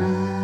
Bye.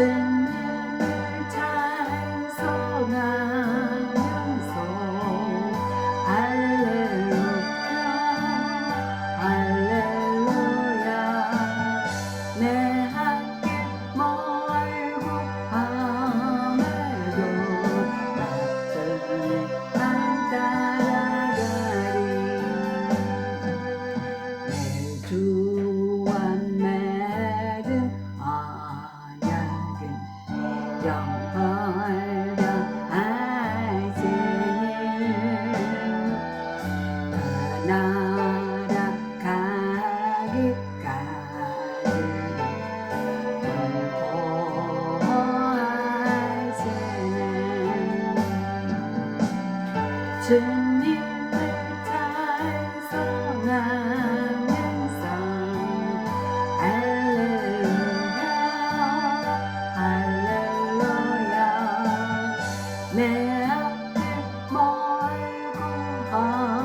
sing 영 mãi cũng hàng